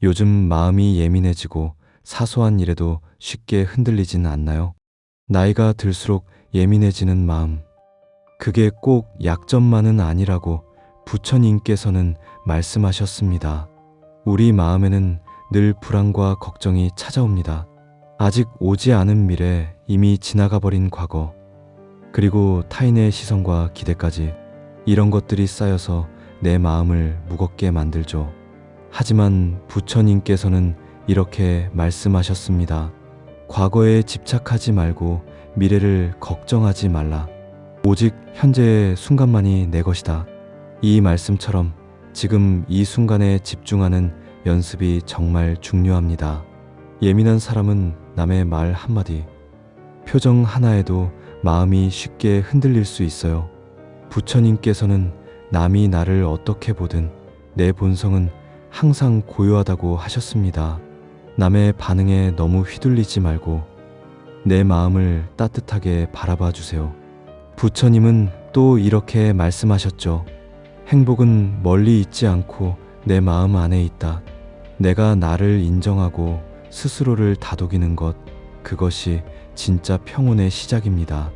요즘 마음이 예민해지고 사소한 일에도 쉽게 흔들리진 않나요? 나이가 들수록 예민해지는 마음. 그게 꼭 약점만은 아니라고 부처님께서는 말씀하셨습니다. 우리 마음에는 늘 불안과 걱정이 찾아옵니다. 아직 오지 않은 미래, 이미 지나가 버린 과거, 그리고 타인의 시선과 기대까지 이런 것들이 쌓여서 내 마음을 무겁게 만들죠. 하지만 부처님께서는 이렇게 말씀하셨습니다. 과거에 집착하지 말고 미래를 걱정하지 말라. 오직 현재의 순간만이 내 것이다. 이 말씀처럼 지금 이 순간에 집중하는 연습이 정말 중요합니다. 예민한 사람은 남의 말 한마디, 표정 하나에도 마음이 쉽게 흔들릴 수 있어요. 부처님께서는 남이 나를 어떻게 보든 내 본성은 항상 고요하다고 하셨습니다. 남의 반응에 너무 휘둘리지 말고 내 마음을 따뜻하게 바라봐 주세요. 부처님은 또 이렇게 말씀하셨죠. 행복은 멀리 있지 않고 내 마음 안에 있다. 내가 나를 인정하고 스스로를 다독이는 것, 그것이 진짜 평온의 시작입니다.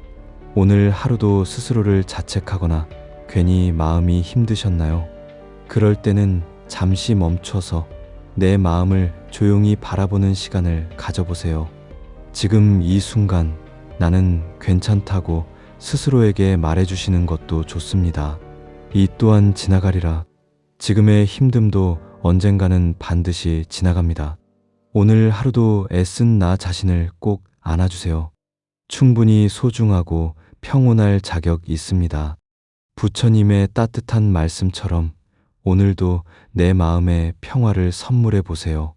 오늘 하루도 스스로를 자책하거나 괜히 마음이 힘드셨나요? 그럴 때는 잠시 멈춰서 내 마음을 조용히 바라보는 시간을 가져보세요. 지금 이 순간 나는 괜찮다고 스스로에게 말해주시는 것도 좋습니다. 이 또한 지나가리라. 지금의 힘듦도 언젠가는 반드시 지나갑니다. 오늘 하루도 애쓴 나 자신을 꼭 안아주세요. 충분히 소중하고 평온할 자격 있습니다. 부처님의 따뜻한 말씀처럼 오늘도 내 마음의 평화를 선물해 보세요.